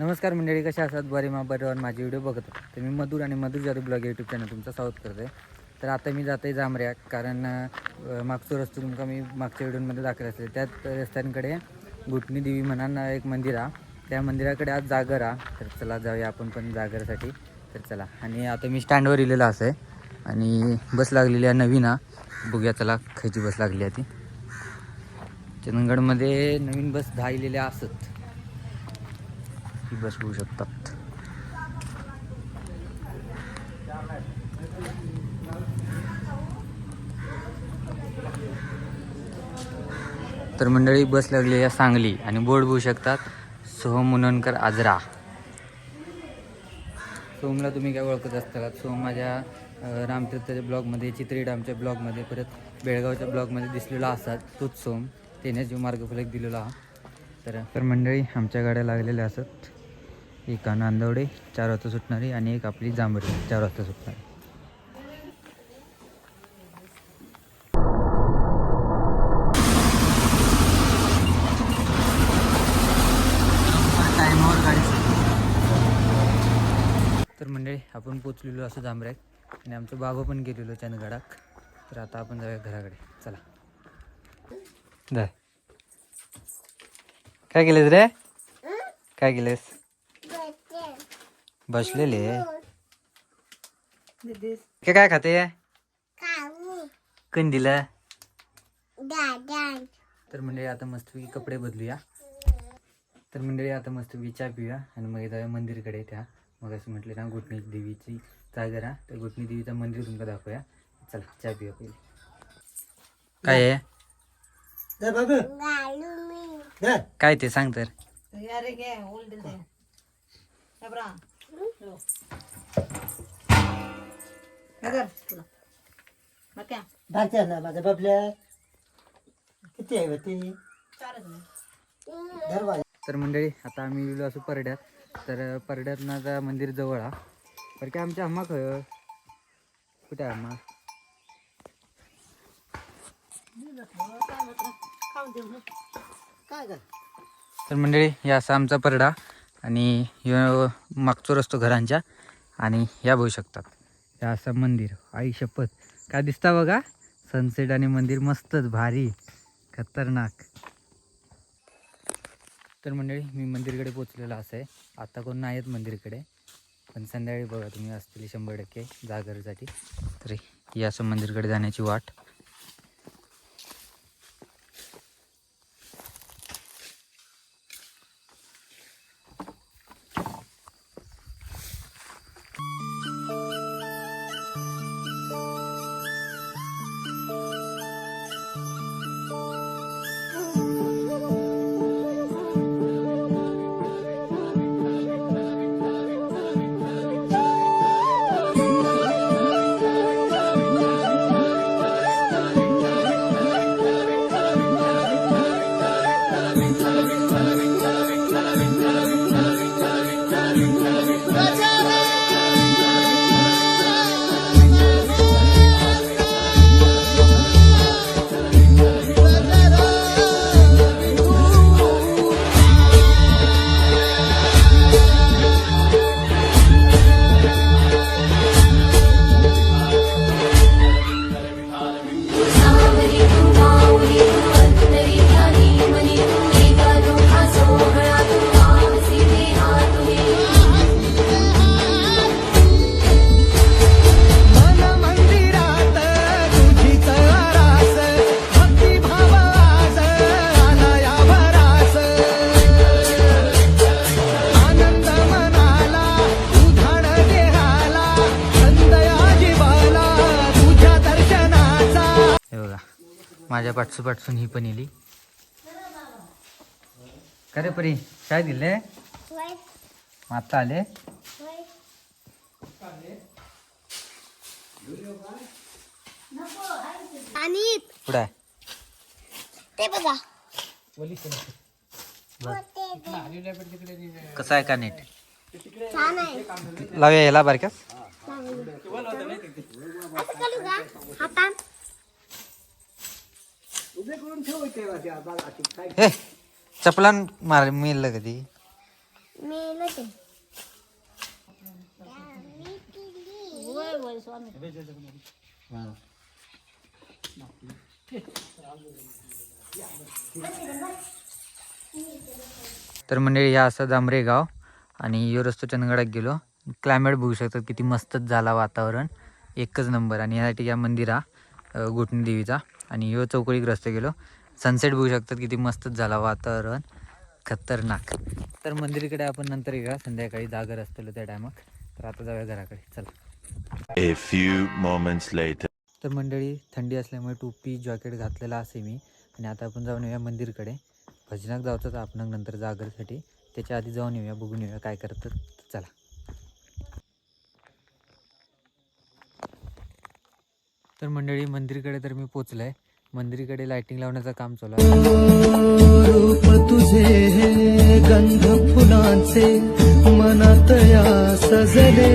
नमस्कार मंडळी कशा असतात बरे मा बरे माझे व्हिडिओ बघत तर मी मधुर आणि मधुर जादू ब्लॉग यूट्यूब चॅनल तुमचा स्वागत करतो तर आता मी जाते जांभऱ्या कारण मागचो रस्तो तुमका मी मागच्या व्हिडिओमध्ये दाखल असते. त्यात रस्त्यांकडे घुटणी देवी म्हणून एक मंदिर आहे. त्या मंदिराकडे आज जागर आहे. तर चला जाऊया आपण पण जागरसाठी. तर चला. आणि आता मी स्टँडवर इलेला असं आहे. आणि बस लागलेली आहे नवीन आहे. बघूया चला खायची बस लागली आहे ती. चंदगडमध्ये नवीन बस दहा इलेल्या असत. ही बस होऊ शकतात. तर मंडळी बस लागली सांगली आणि बोर्ड बघू शकतात. सोहम मुननकर आजरा. सोहमला तुम्ही काय ओळखत असतात सोहम माझ्या अं, रामतीर्थच्या ब्लॉगमध्ये चित्री ब्लॉगमध्ये परत बेळगावच्या ब्लॉगमध्ये दिसलेला असतात तोच सोहम. त्याने जो मार्गफलक दिलेला हा. तर तर मंडळी आमच्या गाड्या लागलेल्या असत. एक नांदवडे चार वाजता सुटणारी आणि एक आपली जांभरी चार वाजता सुटणारी. तर मंडळी आपण पोचलेलो असं जांभऱ्यात आणि आमचं बाबा पण गेलेलो चंदगडाक तर आता आपण जाऊया घराकडे. चला. जाय. काय केलेस रे? काय केलेस? बसलेले. के काय खाते? कोण दिलं तर मंडळी आता मस्तपैकी कपडे बदलूया. तर मंडळी आता मस्तपैकी चहा पिऊया. आणि मग जाऊया मंदिरकडे त्या मग असं म्हटलं ना घुटणी देवीची जागर तर घुटणी देवीचं मंदिर तुमका दाखवूया. चला चहा पिऊया पहिले. काय आहे? काय ते सांग तर. Dobra. ना माझ्या बाबल्या किती आहे ते तर मंडळी आता आम्ही गेलो असू परड्यात. तर परड्यात ना आता मंदिर जवळ हा. पर काय आमच्या अम्मा खय कुठे आहे अम्मा? काय कर तर मंडळी या असा आमचा परडा. आणि मागचो रस्तो घरांच्या आणि या बघू शकतात. या असं मंदिर आई शपथ. काय दिसता बघा? सनसेट आणि मंदिर मस्तच भारी. खतरनाक. तर मंडळी मी मंदिरकडे पोचलेलो असं आहे. आता कोण नाही आहेत मंदिरकडे पण संध्याकाळी बघा तुम्ही असतील शंभर टक्के जागरसाठी तर ही असं मंदिरकडे जाण्याची वाट. माझ्या पाठसू पाठसून ही पण इली का रे परी? काय दिले? आता आले? आणि आहे? ते बघा. कसं आहे का नीट? छान आहे. लावूया याला बारक्यास करू उभे करून काय हे चपलान मार कधी मेलं ते. स्वामी तर मंडळी हा असा जांभरे गाव आणि यो रस्तो चंदगडात गेलो. क्लायमेट बघू शकतात किती मस्तच झाला वातावरण. एकच नंबर आणि यासाठी या मंदिरा अ, घुटणी देवीचा. आणि यो चौकळीक रस्ते गेलो. सनसेट बघू शकतात किती मस्तच झाला वातावरण. खतरनाक. तर मंदिराकडे आपण नंतर येऊया. संध्याकाळी जागर असतो त्या टायमाक तर आता जाऊया घराकडे. चला. A few moments later. तर मंडळी थंडी असल्यामुळे टोपी जॅकेट घातलेला असे मी. आणि आता आपण जाऊन येऊया मंदिरकडे. भजनाक जायचं आपण नंतर जागरसाठी. त्याच्या आधी जाऊन येऊया बघून येऊया काय करतात. चला. तर मंडळी मंदिरकडे तर मी पोचलो आहे मंदिरकडे लाइटिंग लावण्याचं काम चालू आहे. रूप तुझे गंध फुलांचे मनात या सजले.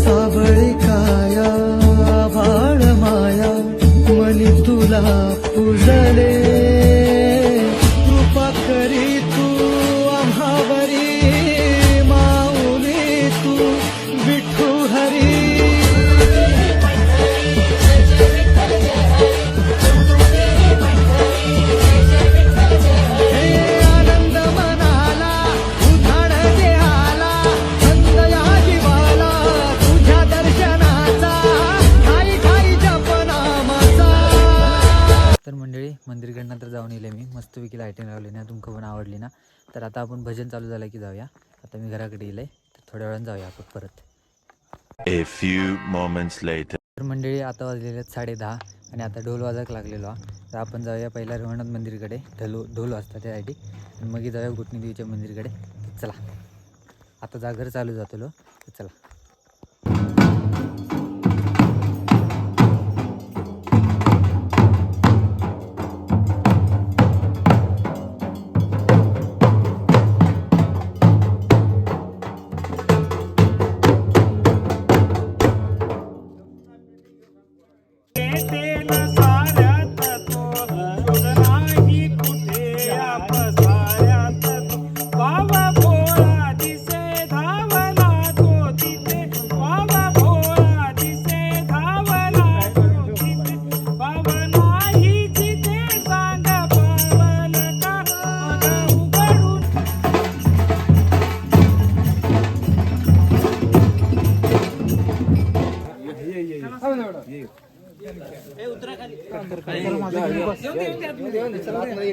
सावळी काया भाळ माया मनी तुला पुजले. मस्तपैकी लाईटिंग लावली ना तुमका पण आवडली ना. तर आता आपण भजन चालू झालं की जाऊया. आता मी घराकडे येईल तर थोड्या वेळानं जाऊया आपण परत. A few moments later. तर मंडळी आता वाजलेले आहेत साडे दहा आणि आता ढोल वाजक लागलेलो हा. तर आपण जाऊया पहिला रघुनाथ मंदिरकडे. ढोल ढोल वाजता त्यासाठी. आणि मग जाऊया घुटणी देवीच्या मंदिरकडे चला. आता जागर चालू जातो चला. आहे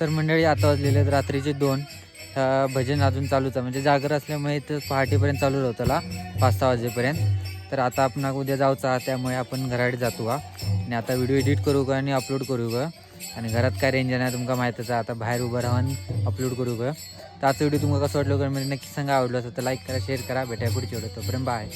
तर मंडळी आता वाजलेले आहेत रात्रीचे दोन. भजन अजून चालूच आहे. म्हणजे जागर असल्यामुळे इथं पहाटेपर्यंत चालू राहतला पाच सहा वाजेपर्यंत. तर आता आपण उद्या जाऊचा त्यामुळे आपण घराकडे जातो का आणि आता व्हिडिओ एडिट करू का आणि अपलोड करू का आणि घरात काय रेंज नाही तुमका माहीतच आहे आता बाहेर उभं राहून अपलोड करू का तर आजचा व्हिडिओ तुम्हाला कसं वाटलं का म्हणजे नक्की सांगा. आवडलं असं तर लाईक करा शेअर करा. भेटाय पुढच्या व्हिडिओ तोपर्यंत बाय